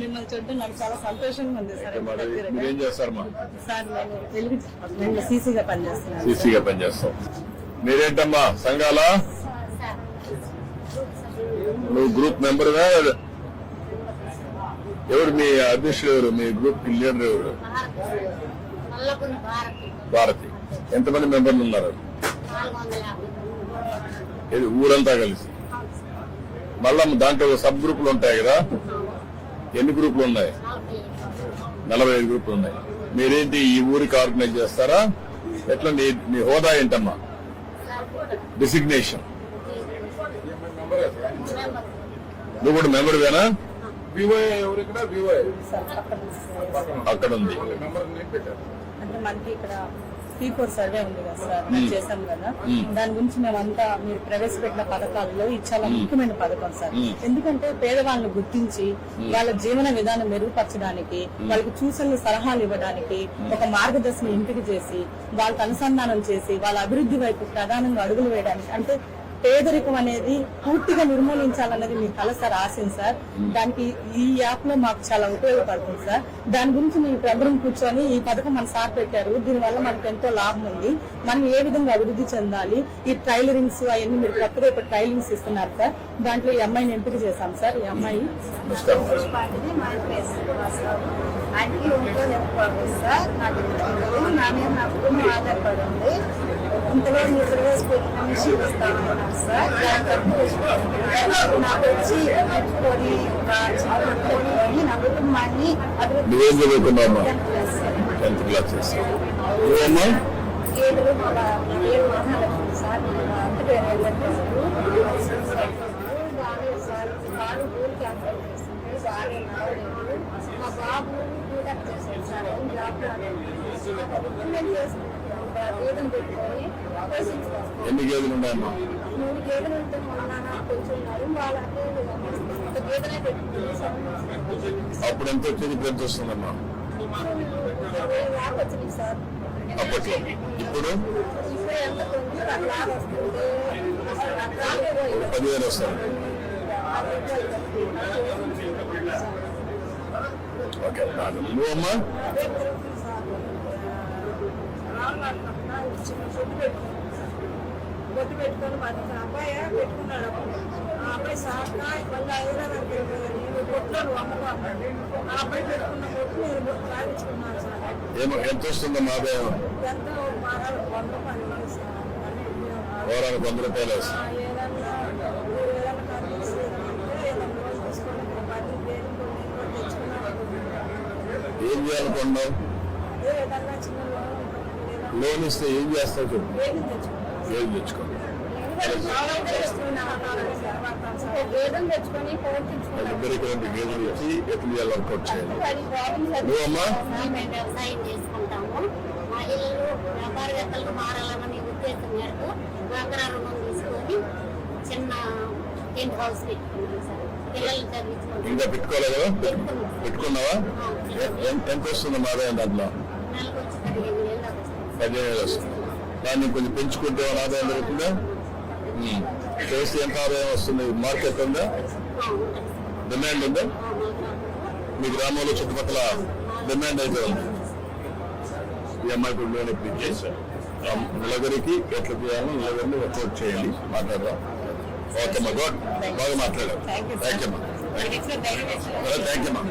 మిమ్మల్ని చూడటం నాకు చాలా సంతోషంగా ఉంది సార్. చేస్తారమ్మా సార్ నేను సీసీగా పనిచేస్తున్నాను. సీసీగా పనిచేస్తాం. మీరేంటమ్మా సంఘాల? నువ్వు గ్రూప్ మెంబర్గా ఎవరు మీ అధ్యక్షుడు ఎవరు? మీ గ్రూప్ లీడర్ ఎవరు? భారత్. భారతి ఎంతమంది మెంబర్లు ఉన్నారు? ఇది ఊరంతా కలిసి? మళ్ళా దాంట్లో సబ్ గ్రూపులు ఉంటాయి కదా? ఎన్ని గ్రూపులు ఉన్నాయి? నలభై ఐదు. గ్రూపులు ఉన్నాయి. మీరేంటి ఈ ఊరికి ఆర్గనైజ్ చేస్తారా? ఎట్లా నీ నీ హోదా ఏంటమ్మా? డిసిగ్నేషన్. నువ్వు కూడా మెంబర్ వేనా వివోఏ ఎవరు ఇక్కడ? వివోఏ. సార్ పక్కన సార్. అక్కడ ఉంది. పీ ఫోర్ సర్వే ఉంది కదా సార్ చేశాం కదా. దాని గురించి మేమంతా మీరు ప్రవేశపెట్టిన పథకాల్లో ఇది చాలా ముఖ్యమైన పథకం సార్. ఎందుకంటే పేదవాళ్ళని గుర్తించి వాళ్ళ జీవన విధానం మెరుగుపరచడానికి వాళ్ళకి సూచనలు సలహాలు ఇవ్వడానికి ఒక మార్గదర్శనం ఎంపిక చేసి వాళ్ళకి అనుసంధానం చేసి వాళ్ళ అభివృద్ధి వైపు ప్రధానంగా అడుగులు వేయడానికి అంటే పేదరికం అనేది పూర్తిగా నిర్మూలించాలన్నది మీ కల సార్ ఆశయం సార్. దానికి ఈ యాప్లో మాకు చాలా ఉపయోగపడుతుంది సార్. దాని గురించి మీ ప్రభుత్వం కూర్చొని ఈ పథకం మన సార్ పెట్టారు. దీనివల్ల మనకు ఎంతో లాభం ఉంది. మనం ఏ విధంగా అభివృద్ధి చెందాలి? ఈ ట్రైలరింగ్స్ అవన్నీ మీరు కొత్తగా ఇప్పుడు ట్రైలింగ్స్ ఇస్తున్నారు సార్. దాంట్లో ఈ అమ్మాయిని ఎంపిక చేశాం సార్. ఈ అమ్మాయి నమస్కారం పాటిది సార్ నాకు తెలియదు. నా మీద నా కుటుంబం ఆధారపడి ఉంది ఇంతలో మీరు ప్రవేశపెట్టిన మిషన్ ఇస్తామన్నారు సార్ దాని తప్పు నాకు వచ్చి పెట్టుకొని ఒక చిన్న పెట్టుకొని నా కుటుంబాన్ని అభివృద్ధి నువ్వేం చదువుకున్నావమ్మా చేయాలి సార్. టెన్త్ క్లాస్ చేస్తావు నువ్వమ్మా ఏడు ఒక ఏడు మహాలక్ష్మి సార్ అందుకే బాగాలేదు సార్ బాగా ఊరు క్యాన్సర్ చేసింది బాగా నడవలేదు మా బాబు బీటెక్ చేశాడు సార్ ఏం జాబ్ రాలేదు నేను చేసుకుంటాను పెట్టుకొని ఎన్ని గేదెలు ఉన్నాయమ్మా మూడు గేదెలు ఉంటే ఒక గేదెనే పెట్టుకుంది సార్ అప్పుడు ఎంత వచ్చేది? ఇప్పుడు ఎంత వస్తుందమ్మా? అప్పట్లో. ఇప్పుడు? ఇప్పుడు ఎంత కొంచెం అట్లా వస్తుంది అసలు అట్లా పోయింది బొట్టు పెట్టుకొని పది అబ్బాయి పెట్టుకున్నాడు ఆ అబ్బాయి సాక మళ్ళీ హైదరాబాద్ నేను బొట్లో నువ్వు ఆ అబ్బాయి పెట్టుకున్న బొట్టు నేను బొట్టు రాయించుకున్నాను సార్ ఏమో ఎంత వస్తుంది మా ఎంత మారాలి వంద రూపాయలు సార్ వారానికి వంద రూపాయలు ఏదన్నా ఏదన్నా కనిపిస్తే ఏదన్నా లోన్ తీసుకొని పది తెచ్చుకున్నాను ఏం చేయాలనుకున్నావు చిన్న లోన్ ఇస్తే ఏం చేస్తావు తెచ్చుకున్నాను ఏం తెచ్చుకో. వేదం తెచ్చుకొని పోర్తించుకున్నాను ఇద్దరికి రెండు గేదెలు ఇచ్చి ఎట్లు చేయాలి వర్కౌట్ చేయాలి? పది ప్రాబ్లమ్స్ నువ్వమ్మా? మేము వ్యవసాయం చేసుకుంటాము. మహిళలు వ్యాపారవేత్తలకు మారాలన్న ఉద్దేశం మేరకు డ్వాక్రా రుణం తీసుకొని చిన్న టెంట్ హౌస్ పెట్టుకున్నాం సార్. పిల్లలు చదివించుకుంటాం ఇంకా పెట్టుకోలేదు పెట్టుకున్నావా? ఎంత వస్తుంది ఆదాయం దాంట్లో? నెలకు వచ్చి పదిహేను వేలు. పదిహేను వేలు వస్తుంది. దాన్ని కొంచెం పెంచుకుంటే ఆదాయం దొరుకుతుందా. చేస్తే ఎంత ఆదాయం వస్తుంది? మార్కెట్ ఉందా. డిమాండ్ ఉందా? మీ గ్రామంలో చుట్టుపక్కల డిమాండ్ అయితే ఉంది. ఈ అమ్మాయి ఇప్పుడు లోన్ ఇప్పుడు చేశారు నలుగురికి ఎట్లా చేయాలో నలుగురిని వర్కౌట్ చేయండి. మాట్లాడదాం. ఓకే అమ్మా గుడ్. బాగా మాట్లాడారు. థ్యాంక్ యూ అమ్మా. థ్యాంక్ యూ అమ్మా.